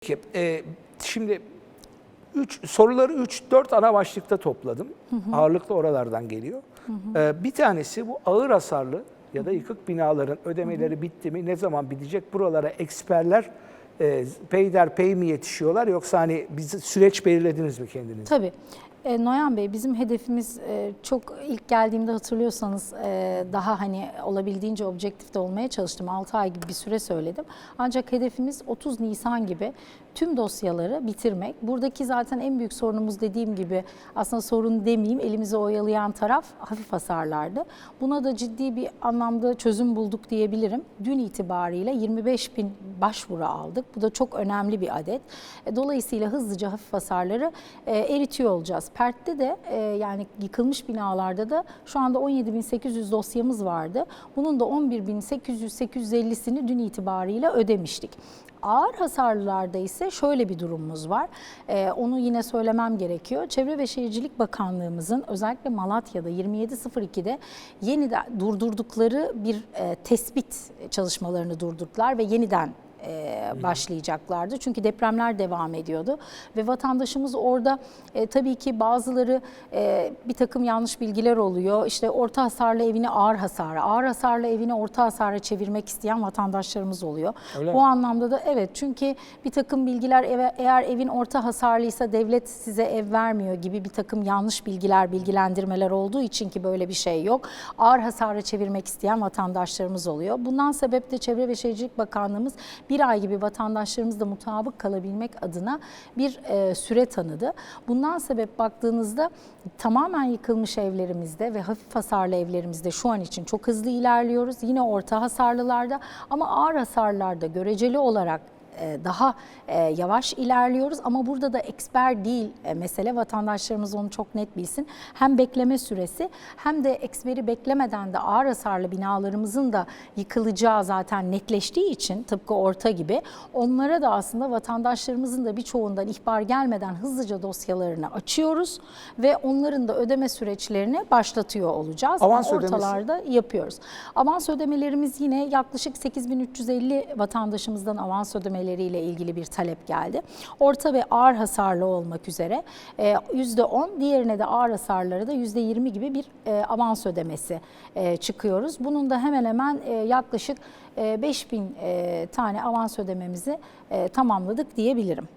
Peki, e, şimdi üç, soruları 3-4 ana başlıkta topladım. Ağırlıklı oralardan geliyor. E, bir tanesi bu ağır hasarlı ya da yıkık binaların ödemeleri bitti mi, ne zaman bitecek? Buralara eksperler e, peyderpey mi yetişiyorlar yoksa hani biz süreç belirlediniz mi kendiniz? Tabii. E, Noyan Bey bizim hedefimiz e, çok ilk geldiğimde hatırlıyorsanız e, daha hani olabildiğince objektifte olmaya çalıştım. 6 ay gibi bir süre söyledim. Ancak hedefimiz 30 Nisan gibi tüm dosyaları bitirmek. Buradaki zaten en büyük sorunumuz dediğim gibi aslında sorun demeyeyim elimizi oyalayan taraf hafif hasarlardı. Buna da ciddi bir anlamda çözüm bulduk diyebilirim. Dün itibariyle 25 bin başvuru aldık. Bu da çok önemli bir adet. E, Dolayısıyla hızlıca hafif hasarları e, eritiyor olacağız. PERT'te de e, yani yıkılmış binalarda da şu anda 17.800 dosyamız vardı. Bunun da 11.800-850'sini dün itibariyle ödemiştik. Ağır hasarlılarda ise şöyle bir durumumuz var. Ee, onu yine söylemem gerekiyor. Çevre ve Şehircilik Bakanlığımızın özellikle Malatya'da 27.02'de yeniden durdurdukları bir e, tespit çalışmalarını durdurdular ve yeniden e, başlayacaklardı. Çünkü depremler devam ediyordu ve vatandaşımız orada e, tabii ki bazıları e, bir takım yanlış bilgiler oluyor. İşte orta hasarlı evini ağır hasara, ağır hasarlı evini orta hasara çevirmek isteyen vatandaşlarımız oluyor. Öyle Bu mi? anlamda da evet çünkü bir takım bilgiler eve- eğer evin orta hasarlıysa devlet size ev vermiyor gibi bir takım yanlış bilgiler, bilgilendirmeler olduğu için ki böyle bir şey yok. Ağır hasara çevirmek isteyen vatandaşlarımız oluyor. Bundan sebep de Çevre ve Şehircilik Bakanlığımız bir ay gibi vatandaşlarımızla mutabık kalabilmek adına bir e, süre tanıdı. Bundan sebep baktığınızda tamamen yıkılmış evlerimizde ve hafif hasarlı evlerimizde şu an için çok hızlı ilerliyoruz. Yine orta hasarlılarda ama ağır hasarlarda göreceli olarak daha e, yavaş ilerliyoruz ama burada da eksper değil e, mesele vatandaşlarımız onu çok net bilsin. Hem bekleme süresi hem de eksperi beklemeden de ağır hasarlı binalarımızın da yıkılacağı zaten netleştiği için tıpkı orta gibi onlara da aslında vatandaşlarımızın da birçoğundan ihbar gelmeden hızlıca dosyalarını açıyoruz ve onların da ödeme süreçlerini başlatıyor olacağız. Avans Ama ödemesi? ortalarda yapıyoruz. Avans ödemelerimiz yine yaklaşık 8350 vatandaşımızdan avans ödemeleriyle ilgili bir talep geldi. Orta ve ağır hasarlı olmak üzere e, %10, diğerine de ağır hasarları da %20 gibi bir e, avans ödemesi e, çıkıyoruz. Bunun da hemen hemen e, yaklaşık e, 5000 e, tane avans ödememizi e, tamamladık diyebilirim.